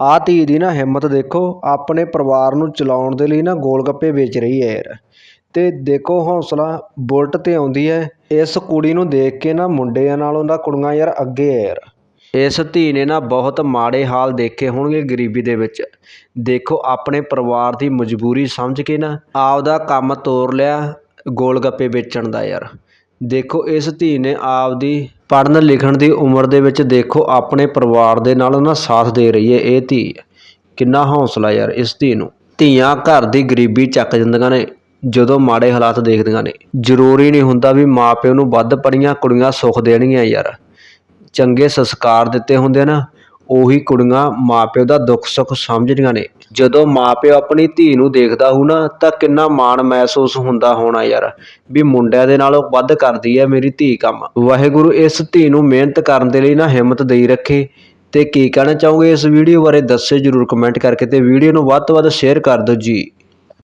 ਆਹ ਧੀ ਦੀ ਨਾ ਹਿੰਮਤ ਦੇਖੋ, ਆਪਣੇ ਪਰਿਵਾਰ ਨੂੰ ਚਲਾਉਣ ਦੇ ਲਈ ਨਾ ਗੋਲ ਗੱਪੇ ਵੇਚ ਰਹੀ ਹੈ ਯਾਰ। ਤੇ ਦੇਖੋ ਹੌਸਲਾ ਬੁਲਟ ਤੇ ਆਉਂਦੀ ਹੈ। ਇਸ ਕੁੜੀ ਨੂੰ ਦੇਖ ਕੇ ਨਾ ਮੁੰਡਿਆਂ ਨਾਲੋਂ ਦਾ ਕੁੜੀਆਂ ਯਾਰ ਅੱਗੇ ਹੈ ਯਾਰ। ਇਸ ਧੀ ਨੇ ਨਾ ਬਹੁਤ ਮਾੜੇ ਹਾਲ ਦੇਖੇ ਹੋਣਗੇ ਗਰੀਬੀ ਦੇ ਵਿੱਚ। ਦੇਖੋ ਆਪਣੇ ਪਰਿਵਾਰ ਦੀ ਮਜਬੂਰੀ ਸਮਝ ਕੇ ਨਾ ਆਪਦਾ ਕੰਮ ਤੋਰ ਲਿਆ ਗੋਲ ਗੱਪੇ ਵੇਚਣ ਦਾ ਯਾਰ। ਦੇਖੋ ਇਸ ਧੀ ਨੇ ਆਪਦੀ ਪੜ੍ਹਨ ਲਿਖਣ ਦੀ ਉਮਰ ਦੇ ਵਿੱਚ ਦੇਖੋ, ਆਪਣੇ ਪਰਿਵਾਰ ਦੇ ਨਾਲ ਨਾ ਸਾਥ ਦੇ ਰਹੀ ਹੈ। ਇਹ ਧੀ ਕਿੰਨਾ ਹੌਸਲਾ ਯਾਰ, ਇਸ ਧੀ ਨੂੰ। ਧੀਆਂ ਘਰ ਦੀ ਗਰੀਬੀ ਚੱਕ ਜਾਂਦੀਆਂ ਨੇ, ਜਦੋਂ ਮਾੜੇ ਹਾਲਾਤ ਦੇਖਦੀਆਂ ਨੇ। ਜ਼ਰੂਰੀ ਨਹੀਂ ਹੁੰਦਾ ਵੀ ਮਾਪਿਓ ਨੂੰ ਵੱਧ ਪੜੀਆਂ ਕੁੜੀਆਂ ਸੁੱਖ ਦੇਣਗੀਆਂ ਯਾਰ। ਚੰਗੇ ਸੰਸਕਾਰ ਦਿੱਤੇ ਹੁੰਦੇ ਨਾ ਉਹੀ ਕੁੜੀਆਂ ਮਾਪਿਓ ਦਾ ਦੁੱਖ ਸੁੱਖ ਸਮਝਦੀਆਂ ਨੇ। ਜਦੋਂ ਮਾਪਿਓ ਆਪਣੀ ਧੀ ਨੂੰ ਦੇਖਦਾ ਹੋਊ ਨਾ, ਤਾਂ ਕਿੰਨਾ ਮਾਣ ਮਹਿਸੂਸ ਹੁੰਦਾ ਹੋਣਾ ਯਾਰ। ਵੀ ਮੁੰਡਿਆਂ ਦੇ ਨਾਲੋਂ ਵੱਧ ਕਰਦੀ ਹੈ ਮੇਰੀ ਧੀ ਕੰਮ। ਵਾਹਿਗੁਰੂ ਇਸ ਧੀ ਨੂੰ ਮਿਹਨਤ ਕਰਨ ਦੇ ਲਈ ਨਾ ਹਿੰਮਤ ਦੇਈ ਰੱਖੇ। ਤੇ ਕੀ ਕਹਿਣਾ ਚਾਹੋਗੇ ਇਸ ਵੀਡੀਓ ਬਾਰੇ, ਦੱਸਿਓ ਜਰੂਰ ਕਮੈਂਟ ਕਰਕੇ ਤੇ ਵੀਡੀਓ ਨੂੰ ਵੱਧ ਤੋਂ ਵੱਧ ਸ਼ੇਅਰ ਕਰ ਦਿਓ ਜੀ।